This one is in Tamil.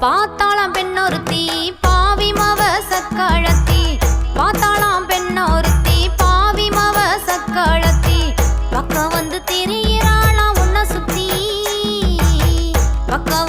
பார்த்தாளாம் பெண்ணொருத்தி பாவி மவ சக்காளத்தி பார்த்தாளாம் பெண்ணொருத்தி பாவி மவ சக்காளத்தி பக்கம் வந்து திரியிறாளாம் உன்ன சுத்தி. பக்கம்